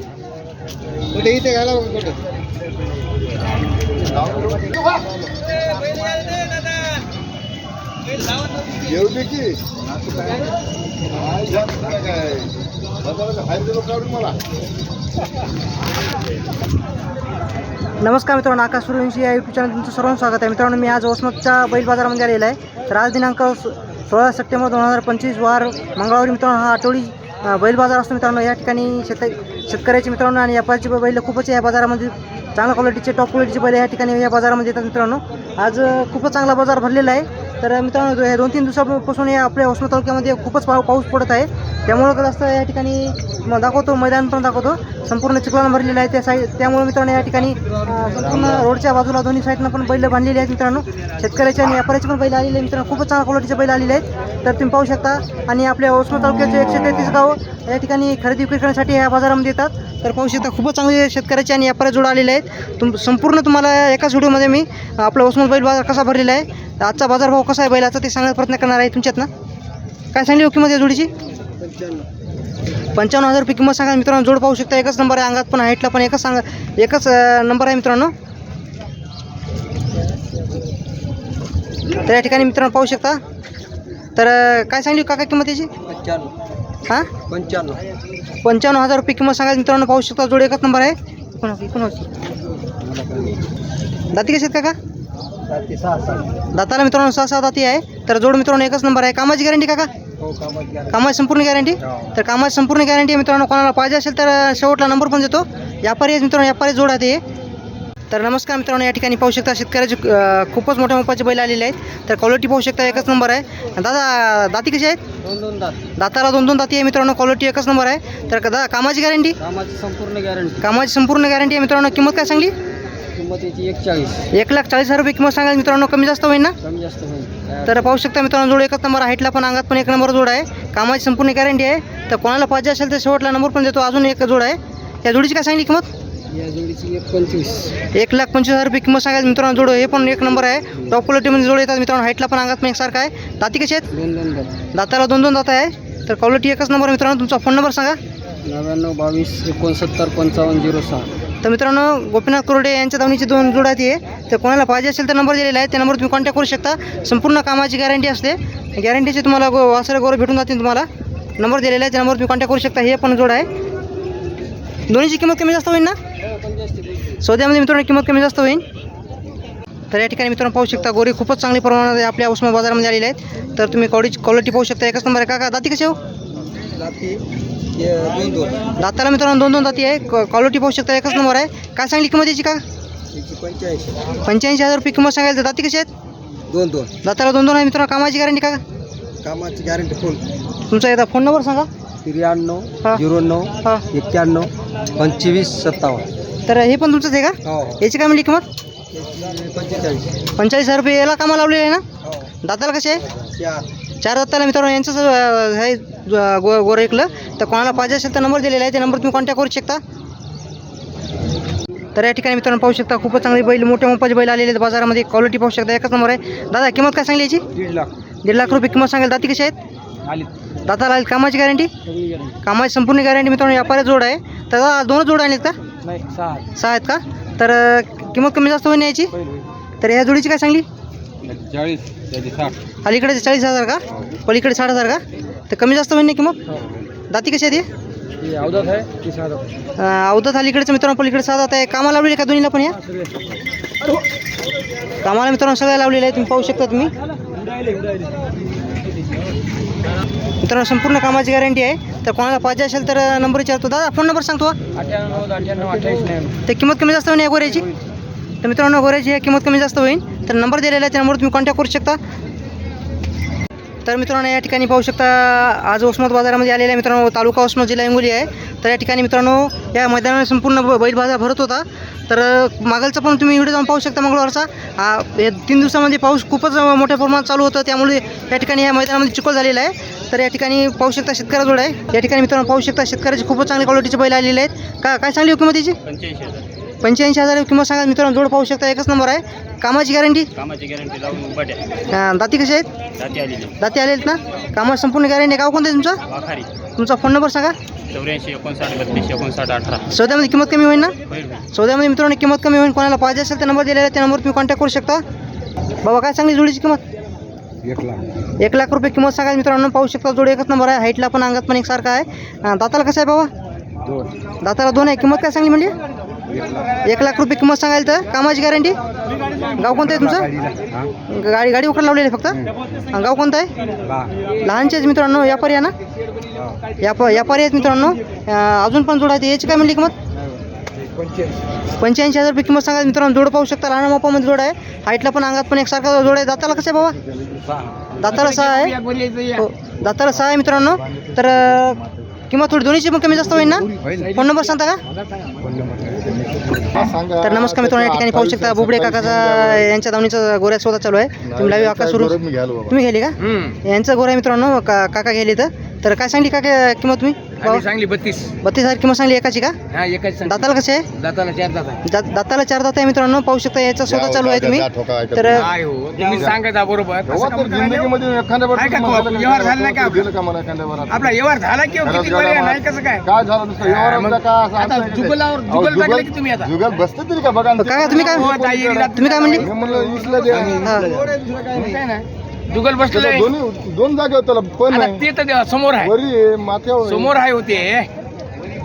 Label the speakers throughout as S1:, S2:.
S1: कुठे इथे घाला बघ कुठे? येऊ दे की. काय काढून मला
S2: नमस्कार मित्रांनो आकाश सुरवंशी या यूट्यूब चॅनल तुमचं सर्वांचं स्वागत आहे. मित्रांनो मी आज वसमतच्या बैल बाजारामध्ये आलेला आहे. तर आज दिनांक सोळा सप्टेंबर दोन हजार पंचवीस वार मंगळवारी मित्रांनो हा आठवडी बैल बाजार असतो मित्रांनो या ठिकाणी शेत शेतकऱ्याचे मित्रांनो आणि व्यापाराचे बैल खूपच या बाजारामध्ये चांगल्या क्वालिटीचे टॉप क्वालिटीचे बैल या ठिकाणी या बाजारामध्ये येतात मित्रांनो. आज खूपच चांगला बाजार भरलेला आहे. तर मित्रांनो या दोन तीन दिवसापासून या आपल्या वसमत तालुक्यामध्ये खूपच पाऊ पाऊस पडत आहे. त्यामुळं कसं या ठिकाणी म- दाखवतो मैदान पण दाखवतो. संपूर्ण चिखलानं भरलेलं आहे त्या साईड त्यामुळे मित्रांनो या ठिकाणी संपूर्ण रोडच्या बाजूला दोन्ही साईडनं पण बैल बांधलेली आहेत मित्रांनो. शेतकऱ्याचे आणि व्यापाऱ्याचे पण बैल आलेले आहेत मित्रांनो. खूपच चांगल्या क्वालिटीचे बैल आलेले आहेत. तर तुम्ही पाहू शकता. आणि आपल्या वसमत तालुक्याचे एकशे तेहतीस गावं या ठिकाणी खरेदी विक्री करण्यासाठी ह्या बाजारामध्ये येतात. तर पाहू शकता खूपच चांगले शेतकऱ्याचे आणि व्यापाऱ्या जोड आलेले आहेत. तुम संपूर्ण तुम्हाला एकाच व्हिडिओमध्ये मी आपला वसमत बैल बाजार कसा भरलेला आहे आजचा बाजारभाव कसा आहे बैलाचा ते सांगण्याचा प्रयत्न करणार आहे तुमच्यात ना काय सांगली हो किंमत या जोडीची? पंचावन्न हजार रुपये किंमत सांगा मित्रांनो जोड पाहू शकता एकच नंबर आहे अंगात पण हाईटला पण एकच सांगा एकच नंबर आहे मित्रांनो. तर या ठिकाणी मित्रांनो पाहू शकता. तर काय सांगली काका किंमत याची?
S1: पंच्याण्णव.
S2: हां?
S1: पंच्याण्णव.
S2: पंचावन्न हजार रुपये किंमत सांगायची मित्रांनो पाहू शकता जोड एकच नंबर आहे. दाती कशी आहेत काका?
S1: सहा सहा
S2: दाताला मित्रांनो सहा सहा दाती आहे. तर जोड मित्रांनो एकच नंबर आहे. कामाची गॅरंटी काका?
S1: हो
S2: कामाची संपूर्ण गॅरंटी? तर कामाची संपूर्ण गॅरंटी आहे मित्रांनो कोणाला पाहिजे असेल तर शेवटला नंबर पण देतो. व्यापारी आहेत मित्रांनो व्यापारी जोड आहे ते. तर नमस्कार मित्रांनो या ठिकाणी पाहू शकता शेतकऱ्याचे अ, खूपच मोठ्या मोपाचे बैल आलेले आहेत. तर क्वालिटी पाहू शकता एकच नंबर आहे. दादा दाती कशी आहेत?
S1: दोन दोन दात.
S2: दाताला दोन दोन दाती आहे मित्रांनो क्वालिटी एकच नंबर आहे. तर दादा कामाची गॅरंटी?
S1: कामाची संपूर्ण गॅरंटी.
S2: कामाची संपूर्ण गॅरंटी आहे मित्रांनो किंमत काय सांगली?
S1: किंमत याची एक चाळीस.
S2: एक लाख चाळीस हजार रुपये किंमत सांगाल मित्रांनो कमी जास्त होईल ना?
S1: कमी जास्त होईल.
S2: तर पाहू शकता मित्रांनो जोड एकच नंबर हाईटला पण अंगात पण एक नंबर जोड आहे. कामाची संपूर्ण गॅरंटी आहे. तर कोणाला पाहिजे असेल तर शेवटला नंबर पण देतो. अजून एक जोड आहे. या जोडीची काय सांगली किंमत?
S1: या जोडीची एक पंचवीस.
S2: एक लाख पंचवीस हजार रुपये किंमत सांगायचं मित्रांनो जोड हे पण एक नंबर आहे. टॉप क्वालिटीमध्ये जोड येतात मित्रांनो. हाईटला पण अंगात पण एकसारखं आहे. दाती कशी आहेत?
S1: दोन दोन दात.
S2: दाताला दोन दोन दात आहे. तर क्वालिटी एकच नंबर आहे मित्रांनो. तुमचा फोन नंबर सांगा.
S1: नव्याण्णव बावीस एकोणसत्तर पंचावन्न झिरो सहा.
S2: तर मित्रांनो गोपीनाथ कुरडे यांच्या दावणीची दोन जोड आहे तर कोणाला पाहिजे असेल तर नंबर दिलेला आहे त्या नंबर तुम्ही कॉन्टॅक्ट करू शकता. संपूर्ण कामाची गॅरंटी असते. गॅरंटीची तुम्हाला गो वासरे गोरं भेटून जातील तुम्हाला. नंबर दिलेला आहे त्या नंबर तुम्ही कॉन्टॅक्ट करू शकता. हे पण जोड आहे. दोन्हीची किंमत कमी जास्त होईल ना? सौद्यामध्ये मित्रांनो किंमत कमी जास्त होईल. तर या ठिकाणी मित्रांनो पाहू शकता गोरी खूपच चांगली प्रमाणात आपल्या उस्मा बाजारामध्ये आलेले आहेत. तर तुम्ही कॉडीची क्वालिटी पाहू शकता. एकच नंबर आहे. का दाती कसे हो?
S1: दोन दोन.
S2: दाताला मित्रांनो दोन दोन दाती आहे. क्वालिटी पाहू शकता एकच नंबर आहे. काय सांगली किंमत याची का?
S1: पंच्याऐंशी.
S2: पंच्याऐंशी हजार रुपये किंमत सांगायला दाती कशी आहेत?
S1: दोन दोन.
S2: दाताला दोन दोन आहे मित्रांनो. कामाची गॅरंटी का?
S1: कामाची गॅरंटी फुल
S2: तुमचा एकदा फोन नंबर सांगा.
S1: त्र्याण्णव
S2: हा.
S1: झिरो नऊ एक्क्याण्णव पंचवीस सत्तावन्न.
S2: तर हे पण तुमचंच आहे का?
S1: हो.
S2: याची काय म्हणली किंमत?
S1: पंचेचाळीस.
S2: पंचेचाळीस हजार रुपये याला कामा लावलेली आहे ना?
S1: हो.
S2: दाताला कसे आहे?
S1: चार
S2: दाताला मित्रांनो यांचंच हे ज- गो गोरं ऐकलं. तर कोणाला पाहिजे असेल तर नंबर दिलेला आहे त्या नंबर तुम्ही कॉन्टॅक्ट करू शकता. तर या ठिकाणी मित्रांनो पाहू शकता खूपच चांगली बैल मोठ्या मोपाचे बैल आलेले आहेत बाजारामध्ये. क्वालिटी पाहू शकता एकच नंबर आहे. दादा किंमत काय सांगली याची?
S1: दीड लाख.
S2: दीड लाख रुपये किंमत सांगेल दाती कशी आहेत? दाताला आली कामाची गॅरंटी कामाची संपूर्ण गॅरंटी मित्रांनो व्यापारी जोड आहे. तर दादा दोनच जोड आणलेत का?
S1: सहा
S2: आहेत. का? तर किंमत कमी जास्त होईल याची? तर ह्या जोडीची काय सांगली?
S1: चाळीस त्याची साठ.
S2: अलीकडे चाळीस हजार का? पलीकडे साठ हजार का? तर कमी जास्त होईल ना किंमत दाती कशी आहे ती?
S1: ही अवधात आहे ती साठ
S2: अं, अवधत अलीकडेचं मित्रांनो पलीकडे साधा आहे. कामाला लावलेली का दोन्हीला पण या? कामाला मित्रांनो सगळ्या लावलेल्या आहे तुम्ही पाहू शकता तुम्ही. मित्रांनो संपूर्ण कामाची गॅरंटी आहे. तर कोणाला पाहिजे असेल तर नंबर विचारतो. दादा फोन नंबर सांगतो हा.
S1: अठ्ठ्याण्णव अठ्ठ्याण्णव अठ्ठावीस नाही
S2: ते किंमत कमी जास्त होईल या गोऱ्याची? तर मित्रांनो गोऱ्याची ही किंमत कमी जास्त होईल. तर नंबर दिलेला आहे त्या नंबरवर तुम्ही कॉन्टॅक्ट करू शकता. तर मित्रांनो या ठिकाणी पाहू शकता आज उस्मत बाजारामध्ये आलेल्या मित्रांनो तालुका उस्मत जिल्हा हिंगोली आहे. तर या ठिकाणी मित्रांनो या मैदानामध्ये संपूर्ण बैल बाजार भरत होता. तर मागलचा पण तुम्ही व्हिडिओ जाऊन पाहू शकता मंगळवारचा. हा या तीन दिवसामध्ये पाऊस खूपच मोठ्या प्रमाणात चालू होतं त्यामुळे या ठिकाणी या मैदानामध्ये चिखल झालेला आहे. तर या ठिकाणी पाहू शकता शेतकऱ्याजवळ आहे. या ठिकाणी मित्रांनो पाहू शकता शेतकऱ्याची खूपच चांगल्या क्वालिटीचे बैल आलेले आहेत. का काय चांगली किंमत त्याची
S1: पंच्याऐंशी हजार
S2: किंमत सांगा मित्रांनो जोड पाहू शकता एकच नंबर आहे. कामाची गॅरंटी
S1: कामाची गॅरंटी लावून
S2: दाती कशी आहेत?
S1: जाती आलेली.
S2: दाती आलेत ना? कामाची संपूर्ण गॅरंटी गाव कोणतं आहे तुमचं?
S1: वाखारी.
S2: तुमचा फोन नंबर सांगा.
S3: चौऱ्याऐंशी एकोणसाठ बत्तीस एकोणसाठ अठरा.
S2: सौद्यामध्ये किंमत कमी होईल ना?
S3: होईल
S2: सौद्यामध्ये मित्रांनो किंमत कमी होईल. कोणाला पाहिजे असेल तर नंबर दिलेला आहे त्या नंबर तुम्ही कॉन्टॅक्ट करू शकता. बाबा काय सांगली जोडीची किंमत?
S1: एक लाख.
S2: एक लाख रुपये किंमत सांगायला मित्रांनो पाहू शकता जोडी एकच नंबर आहे. हाईटला पण अंगात पण एकसारखा आहे. अं, दाताला कसं आहे बाबा?
S1: दोन.
S2: दाताला दोन आहे. किंमत काय सांगली म्हणजे?
S1: एक लाख
S2: रुपये किंमत सांगायला तर? कामाची गॅरंटी गाव कोणतं आहे तुमचं? गाडी गाडी उकडे लावलेली आहे फक्त? गाव कोणतं आहे? लहानचे आहेत मित्रांनो व्यापारी आहे ना? व्याप व्यापारी आहेत मित्रांनो. अजून पण जोड आहे याची काय म्हणली किंमत?
S1: पंच्याऐंशी
S2: हजार रुपये किंमत सांगायला मित्रांनो जोड पाहू शकता. लहान मापामध्ये जोड आहे. हाईटला पण अंगात पण एकसारखा जोड आहे. दाताला कसं आहे बाबा? दाताला सहा आहे. हो. दाताला सहा आहे मित्रांनो. तर किंमत थोडी दोन्हीची पण कमी जास्त होईल ना? फोन नंबर सांगता का?
S1: फोन नंबर
S2: तर नमस्कार मित्रांनो या ठिकाणी पाहू शकता बुबडे काकाचा यांच्या दावणीचा गोऱ्या स्वतः चालू आहे. तुम्ही लाईव्ह आकाश सुरू तुम्ही गेली का? यांचं गोऱ्या मित्रांनो का काका गेली तर. तर काय सांगली काका किंमत तुम्ही?
S3: आम्ही सांगली बत्तीस.
S2: बत्तीस हजार किंमत सांगली एकाची का?
S3: हा एकाच
S2: दाताला कसे आहे?
S3: दाताला चार दात आहे.
S2: दात- दाताला चार दात आहे मित्रांनो पाहू शकता याचा स्वतः चालू आहे तुम्ही. तर
S3: काय हो तुम्ही सांगायचा बरोबर. तसं का म्हणता नाही हो? आहे का को- व्यवहार झाला नाही का? आपला? आपला व्यवहार झाला की हो? किती आहे, नाही कसं काय?
S4: काय झालं नुसतं?
S3: हा,
S4: व्यवहार
S3: मग
S4: आमचा का असं
S3: आता
S4: असं
S3: जुगलावर
S4: अहो,
S3: जुगल
S4: जुगल-
S3: टाकले की तुम्ही आता?
S4: जुगल बसतं तरी का बघा ना ते.
S2: काका तुम्ही काय
S3: हो, ताई.
S2: तुम्ही काय म्हणली?
S4: हे म्हणलं वीसला द्या.
S2: हा.
S3: काय नाही जुगल बसले
S4: दोन्ही दोन जागे होत त्याला पण
S3: आता
S4: नाही.
S3: ते तर द्या, समोर आहे.
S4: वरी आहे, माथ्यावर आहे.
S3: समोर आहे होते.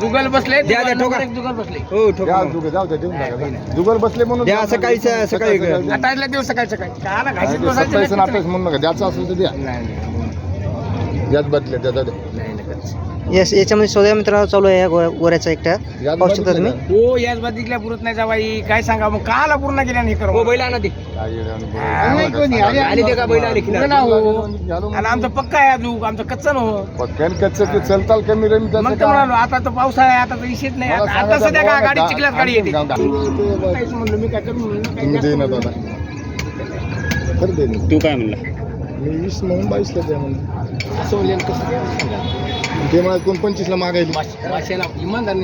S3: जुगल बसले
S1: द्या, द्या, ठोका.
S3: जुगल बसले.
S1: हो
S4: द्या, जुगल जाऊ द्या, देऊन टाका, जा. जुगल बसले म्हणून
S1: द्या, सकाळी- सकाळी-
S4: सकाळी
S3: आता इथल्या दिवस सकाळी सकाळी. काला
S4: सत्तावीस
S3: बसायचं
S4: आणि
S3: नाही.
S4: अठ्ठावीस म्हणून नका. द्याचं असेल तर द्या.
S3: नाही, नाही,
S4: यात बदले द्या, जाऊ द्या.
S3: नाही, नाही करायचं.
S2: येस याच्यामध्ये सौद्या मित्रांनो चालू आहे या गो- गोऱ्याचा एकटा.
S4: यात
S2: पाहू शकता
S4: बदले
S2: तुम्ही.
S4: द्या.
S3: हो याच बाजूला पुरत नाही जावाई. काय सांगा मग काला पूर्ण केल्या नाही करू.
S1: बैल आणा ते.
S3: नाही कोणी, आले
S1: ते का बैल आले?
S3: ना हो आणि आमचं पक्का आहे अजून आमचं कच्चं न हो
S4: पक्क्यान कच्चं ते चलताल कमी रमी त्याचं
S3: मग तर
S4: काय?
S3: म्हणालो आता तर पावसाळा आहे आता तर विषयच नाही आता सध्या का गाडी
S4: गा-
S3: गाडी येते काहीच म्हणलं मी काय करू म्हणलं, काही
S4: तुम्ही
S3: जास्त
S4: दे ना
S3: म्हणलं.
S4: दादा खरं दे ना.
S3: तू काय म्हणला
S4: वीस म्हणून बावीसला द्या म्हणून
S3: असं कसं
S4: ते कोण पंचवीसला मागायला.
S3: भाषेला इमानदार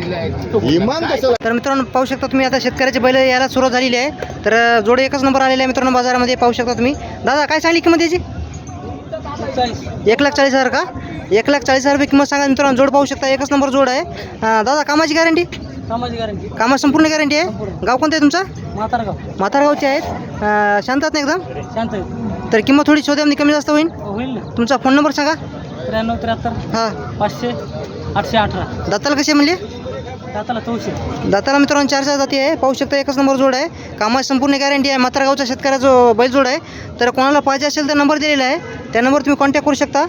S4: इमान कसं?
S2: तर मित्रांनो पाहू शकता तुम्ही आता शेतकऱ्याचे बैल यायला सुरुवात झालेली आहे. तर जोडे एकच नंबर आलेले आहे मित्रांनो बाजारामध्ये. पाहू शकता तुम्ही. दादा काय सांगली किंमत याची? एक लाख चाळीस हजार का? एक लाख चाळीस हजार रुपये किंमत सांगा मित्रांनो. जोड पाहू शकता एकच नंबर जोड आहे. दादा कामाची गॅरंटी?
S5: कामाची गॅरंटी.
S2: कामाची संपूर्ण गॅरंटी आहे? गाव कोणतं आहे तुमचं?
S5: म्हातारगाव.
S2: म्हातारगावचे आहेत. अं, शांत आहेत ना एकदम?
S5: शांत आहे.
S2: तर किंमत थोडी शोध्यामध्ये कमी जास्त होईल
S5: होईल ना.
S2: तुमचा फोन नंबर सांगा.
S5: त्र्याण्णव त्र्याहत्तर
S2: हां.
S5: पाचशे आठशे अठरा.
S2: दाताला कसे म्हणले?
S5: दाताला चौशे.
S2: दाताला मित्रांनो चार चार जाती आहे. पाहू शकता एकच नंबर जोड आहे. कामाची संपूर्ण गॅरंटी आहे. मात्रागावचा शेतकऱ्याचा जो बैल जोड आहे. तर कोणाला पाहिजे असेल तर नंबर दिलेला आहे. त्या नंबर तुम्ही कॉन्टॅक्ट करू शकता.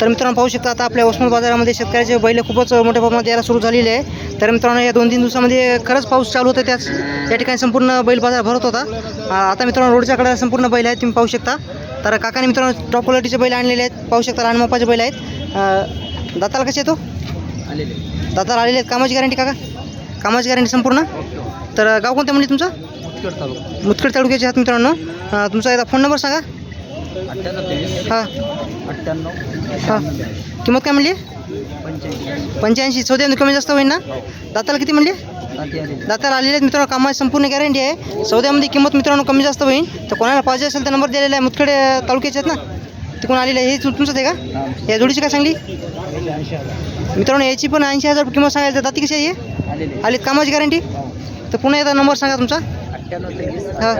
S2: तर मित्रांनो पाहू शकता आता आपल्या उस्मान बाजारामध्ये शेतकऱ्याचे बैल खूपच मोठ्या प्रमाणात यायला सुरू झालेले आहे. तर मित्रांनो या दोन तीन दिवसामध्ये खरंच पाऊस चालू होता त्याच या ठिकाणी संपूर्ण बैल बाजार भरत होता. आता मित्रांनो रोडच्या कडे संपूर्ण बैल आहेत तुम्ही पाहू शकता. तर काकाने मित्रांनो टॉप क्वालिटीचे बैल आणलेले आहेत. पाहू शकता लहान मापाचे बैल आहेत. दाताला कसे येतो दाताला आलेले आहेत. कामाची गॅरंटी काका? कामाची गॅरंटी संपूर्ण? तर गाव कोणतं म्हणजे तुमचं? मुतखेड तालुक्याचे आहात मित्रांनो. तुमचा एकदा फोन नंबर सांगा. हां हां. किंमत काय म्हणली? पंच्याऐंशी. चौद्यामध्ये कमी जास्त होईल ना? दाताला किती म्हणली? दाताला आलेले आहेत. मित्रांनो कामाची संपूर्ण गॅरंटी आहे. चौद्यामध्ये किंमत मित्रांनो कमी जास्त होईल. तर कोणाला पाहिजे असेल तर नंबर दिलेला आहे. मुतखेड तालुक्याचे आहेत ना? तिकडून आलेले आहे. हे तुमचंच आहे का? या जोडीची काय सांगली? मित्रांनो याची पण ऐंशी हजार किंमत सांगायला तर दाती कशी आहे? हे? आलीत. कामाची गॅरंटी तर पुन्हा एकदा नंबर सांगा तुमचा. हां.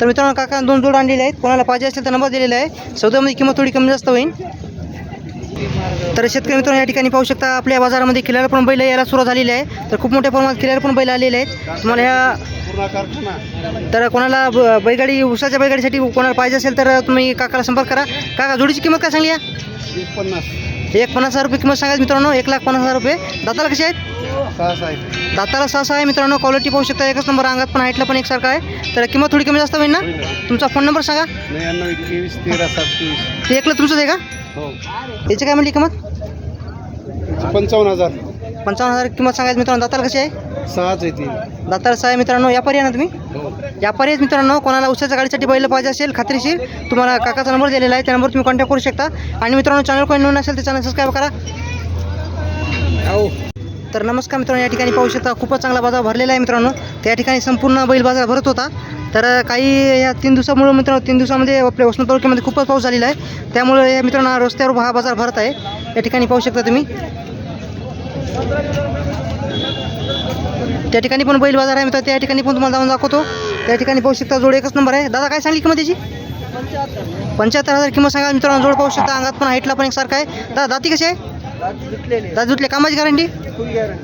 S2: तर मित्रांनो काका दोन जोड आणलेले आहेत. कोणाला पाहिजे असेल तर नंबर दिलेला आहे. सौद्यामध्ये किंमत थोडी कमी जास्त होईल. तर शेतकरी मित्रांनो या ठिकाणी पाहू शकता आपल्या बाजारामध्ये खिलार पण बैल यायला सुरुवात झालेली आहे. तर खूप मोठ्या प्रमाणात खिलार पण बैल आलेले आहेत. तुम्हाला ह्या तर कोणाला ब- बैलगाडी उसाच्या बैलगाडीसाठी कोणाला पाहिजे असेल तर तुम्ही काकाला संपर्क करा. काका जोडीची किंमत काय सांगली
S1: पन्नास.
S2: एक पन्नास हजार रुपये किंमत सांगायची मित्रांनो एक लाख पन्नास हजार रुपये. दाताला कसे आहेत? दाताला सहा आहे. मित्रांनो क्वालिटी पाहू शकता एकच नंबर अंगात पण हाईटला पण एकसारखा आहे. तर किंमत थोडी कमी जास्त होईल ना? तुमचा फोन नंबर सांगा.
S1: नव्याण्णव एकवीस तेरा सत्तावीस.
S2: ते एकलं तुमचंच आहे का?
S1: हो.
S2: याची काय म्हणली किंमत?
S1: पंचावन्न हजार.
S2: पंचावन्न हजार किंमत सांगायची मित्रांनो दाताला कशी आहे?
S1: सहाच आहे ती.
S2: दाताला सहा आहे मित्रांनो व्यापारी आहे ना तुम्ही?
S1: हो.
S2: व्यापारी आहेत मित्रांनो कोणाला उसाच्या गाडीसाठी बैल पाहिजे असेल खात्रीशीर तुम्हाला काकाचा नंबर दिलेला आहे त्या नंबर तुम्ही कॉन्टॅक्ट करू शकता. आणि मित्रांनो चॅनल कोणी नवीन असेल तर चॅनल सबस्क्राईब करा. तर नमस्कार मित्रांनो या ठिकाणी पाहू शकता खूपच चांगला बाजार भरलेला आहे मित्रांनो. त्या ठिकाणी संपूर्ण बैल बाजार भरत होता. तर काही या तीन दिवसामुळे मित्रांनो तीन दिवसामध्ये आपल्या वसमत तालुक्यामध्ये खूपच पाऊस झालेला आहे. त्यामुळे या मित्रांनो रस्त्यावर हा बाजार भरत आहे. या ठिकाणी पाहू शकता तुम्ही. त्या ठिकाणी पण बैल बाजार आहे मित्र त्या ठिकाणी पण तुम्हाला जाऊन दाखवतो. त्या ठिकाणी पाहू शकता जोड एकच नंबर आहे. दादा काय सांगली किंमत त्याची पंच्याहत्तर. हजार किंमत सांगा मित्रांनो. जोड पाहू शकता. अंगात पण हाईटला पण एक सारखा आहे. दादा दाती कशी आहे? दादा जुटले. कामाची गॅरंटी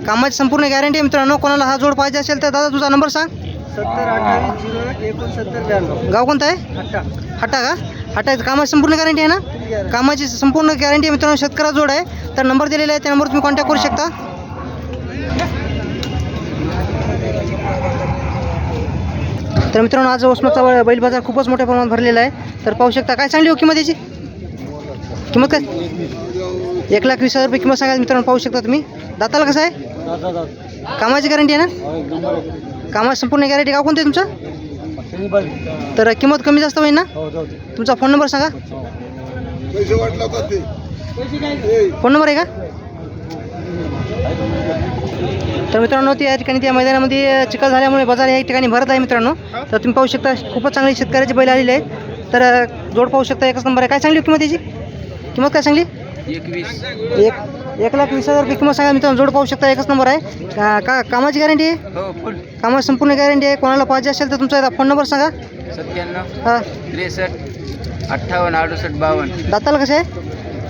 S2: कामाची संपूर्ण गॅरंटी आहे मित्रांनो. कोणाला हा जोड पाहिजे असेल तर दादा तुझा नंबर सांग. गाव कोणतं आहे?
S1: अठ्ठा
S2: हटा का? हटा कामाची संपूर्ण गॅरंटी आहे ना? कामाची संपूर्ण गॅरंटी आहे मित्रांनो. शेतकऱ्या जोड आहे. तर नंबर दिलेला आहे. त्या नंबर तुम्ही कॉन्टॅक्ट करू शकता. तर मित्रांनो आज वसमतचा बैल बाजार खूपच मोठ्या प्रमाणात भरलेला आहे. तर पाहू शकता. काय सांगली हो किंमत याची? किंमत काय? एक लाख वीस हजार रुपये किंमत सांगा मित्रांनो पाहू शकता तुम्ही. दाताला कसं आहे? कामाची गॅरंटी आहे ना? कामाची संपूर्ण गॅरंटी गाव कोणतं तुमचं? तर किंमत कमी जास्त होईल ना? तुमचा फोन नंबर सांगा. फोन नंबर आहे का? तर मित्रांनो ती या ठिकाणी त्या मैदानामध्ये चिखल झाल्यामुळे बाजार या ठिकाणी भरत आहे मित्रांनो. तर तुम्ही पाहू शकता खूपच चांगले शेतकऱ्याचे बैल आलेले आहेत. तर जोड पाहू शकता एकच नंबर आहे. काय सांगली किंमत याची? किंमत काय सांगली?
S1: एकवीस.
S2: एक एक लाख वीस हजार रुपये किंमत सांगा मित्रांनो जोड पाहू शकता एकच नंबर आहे. का का कामाची गॅरंटी? आहे
S1: हो फुल
S2: कामाची संपूर्ण गॅरंटी आहे. कोणाला पाहिजे असेल तर तुमचा फोन नंबर सांगा.
S1: सत्त्याण्णव
S2: हां.
S1: त्रेसष्ट अठ्ठावन्न अडुसष्ट बावन्न.
S2: दाताला कसे? आहे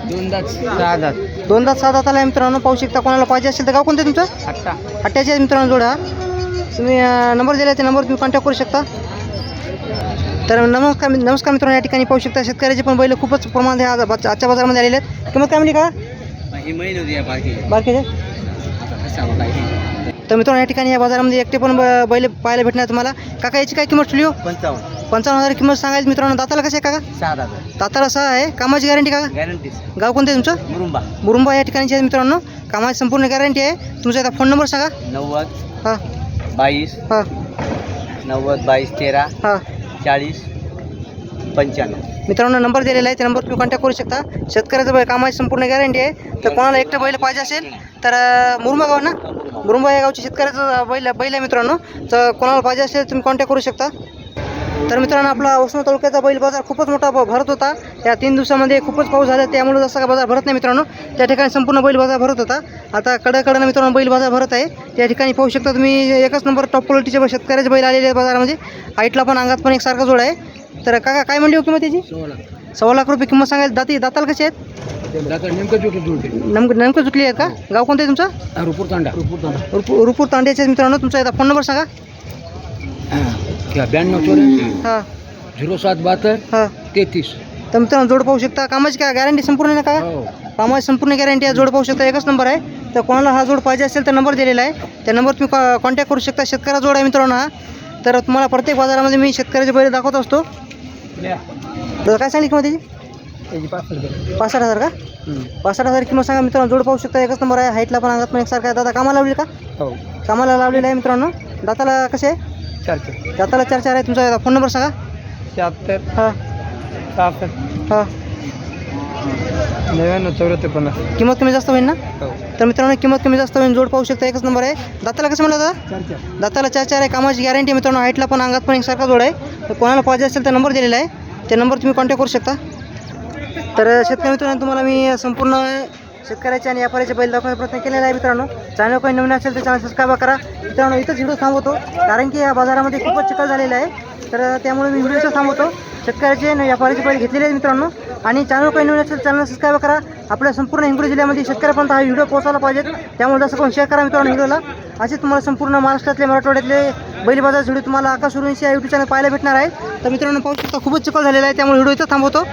S1: दोन दात. सहा दात.
S2: दोन दात सहा दाताला आहे मित्रांनो. पाहू शकता कोणाला पाहिजे असेल तर गाव कोणतं आहे तुमचं?
S1: अठ्ठा
S2: अठ्ठ्याऐंशी आहे मित्रांनो जोडा. तुम्ही नंबर दिला त्या नंबर तुम्ही कॉन्टॅक्ट करू शकता. तर नमस्कार नमस्कार मित्रांनो या ठिकाणी पाहू शकता शेतकऱ्याचे पण बैल खूपच प्रमाणात आज आजच्या बाजारामध्ये आलेले आहेत. किंमत काय म्हणली का? बारकेचे? तर मित्रांनो या ठिकाणी या बाजारामध्ये एकटे पण बैल पाहायला भेटणार तुम्हाला. काका याची काय किंमत ठेवली हो?
S1: पंचावन्न.
S2: पंचावन्न हजार किंमत सांगायची मित्रांनो. दाताला कसे आहे काका?
S1: सहा
S2: दाताला सहा आहे. कामाची गॅरंटी काका?
S1: गॅरंटी
S2: गाव कोणतं आहे तुमचं?
S1: मुरुंबा.
S2: मुरुंबा या ठिकाणचे आहे मित्रांनो. कामाची संपूर्ण गॅरंटी आहे. तुमचा आता फोन नंबर सांगा.
S1: नव्वद
S2: हां.
S1: बावीस
S2: हां.
S1: नव्वद बावीस तेरा
S2: हां.
S1: चाळीस पंच्याण्णव.
S2: मित्रांनो नंबर दिलेला आहे त्या नंबर तुम्ही कॉन्टॅक्ट करू शकता. शेतकऱ्याचं बैल कामाची संपूर्ण गॅरंटी आहे. तर कोणाला एकटं बैल पाहिजे असेल तर मुरुंबा गाव ना? मुरुंबा या गावची शेतकऱ्याचं बैल बैल आहे मित्रांनो. तर कोणाला पाहिजे असेल तुम्ही कॉन्टॅक्ट करू शकता. तर मित्रांनो आपला उस्मा तालुक्याचा बैल बाजार खूपच मोठा भरत होता. या तीन दिवसामध्ये खूपच पाऊस झाला. त्यामुळे जसा का बाजार भरत नाही मित्रांनो त्या ठिकाणी संपूर्ण बैल बाजार भरत होता. आता कडकडनं मित्रांनो बैल बाजार भरत आहे. त्या ठिकाणी पाहू शकता तुम्ही एकच नंबर टॉप क्वालिटीचे शेतकऱ्याचे बैल आलेले आहेत बाजारामध्ये. हाईटला पण अंगात पण एक सारखा जोड आहे. तर काका काय म्हणली हो किंमत त्याची? सव्वा लाख. रुपये किंमत सांगायला दाती दाताला कसे आहेत?
S1: नेमकं
S2: नेमकं नेमकं जुटली आहेत का? गाव कोणतं आहे तुमचं?
S1: रुपूर तांडा. रुपूर तांडा.
S2: रुपूर तांड्याचे मित्रांनो. तुमचा फोन नंबर सांगा.
S1: ब्याण्णव चौऱ्याऐंशी
S2: हां.
S1: झिरो सात बहात्तर?
S2: हां.
S1: तेहतीस.
S2: तर मित्रांनो जोड पाहू शकता. कामाची काय गॅरंटी संपूर्ण आहे ना
S1: हो.
S2: का कामाची संपूर्ण गॅरंटी आहे. जोड पाहू शकता एकच नंबर आहे. तर कोणाला हा जोड पाहिजे असेल तर नंबर दिलेला आहे. त्या नंबर तुम्ही कॉन्टॅक्ट करू शकता. शेतकऱ्या जोड आहे मित्रांनो हा. तर तुम्हाला प्रत्येक बाजारामध्ये मी शेतकऱ्याचे बैल दाखवत असतो. तर काय सांगली किंमत त्याची? पासष्ट हजार का? पासष्ट हजार किंमत सांगा मित्रांनो. जोड पाहू शकता एकच नंबर आहे. हाईटला पण अंगात पण एकसारखा आहे. दादा कामाला लावली का?
S1: हो.
S2: कामाला लावलेलं आहे मित्रांनो. दाताला कसे? आहे
S1: चार चार.
S2: दाताला चार चार आहे तुमचा फोन नंबर सांगा.
S1: शहात्तर.
S2: हां.
S1: सहासष्ट.
S2: हां.
S1: नव्याण्णव चौऱ्याहत्तर पन्नास.
S2: किंमत कमी जास्त होईल ना?
S1: हो.
S2: तर मित्रांनो किंमत कमी जास्त होईल. जोड पाहू शकता एकच नंबर आहे. दाताला कसं म्हणलं दादा?
S1: चार चार.
S2: दाताला चार चार आहे. कामाची गॅरंटी मित्रांनो हाईटला पण अंगात पण एकसारखा जोड आहे. तर कोणाला पाहिजे असेल तर नंबर दिलेला आहे. ते नंबर तुम्ही कॉन्टॅक्ट करू शकता. तर शेतकरी मित्रांनो तुम्हाला मी संपूर्ण शेतकऱ्याचे आणि व्यापाऱ्याचे बैल दाखवण्याचा प्रयत्न केलेला आहे मित्रांनो. चॅनल काही नवीन असेल तर चॅनल सबस्क्राईब करा. मित्रांनो इथंच व्हिडिओ थांबवतो. कारण की या बाजारामध्ये खूपच चिखल झालेला आहे. तर त्यामुळे मी व्हिडिओ थांबवतो. शेतकऱ्याचे आणि व्यापाऱ्याचे बैल घेतलेले आहेत मित्रांनो. आणि चॅनल काही नवीन असेल चॅनल सबस्क्राईब करा. आपल्या संपूर्ण हिंगोली जिल्ह्यामध्ये शेतकऱ्यापर्यंत हा व्हिडिओ पोहोचायला पाहिजेत. त्यामुळे जसं कोण शेअर करा मित्रांनो व्हिडिओला असे तुम्हाला संपूर्ण महाराष्ट्रातले मराठवाड्यातले बैल बाजार व्हिडिओ तुम्हाला आकाश या यूट्यूब चॅनल पाहायला भेटणार आहे. तर मित्रांनो पाहू शकता खूपच चिखल झालेला आहे. त्यामुळे व्हिडिओ इथं थांबवतो.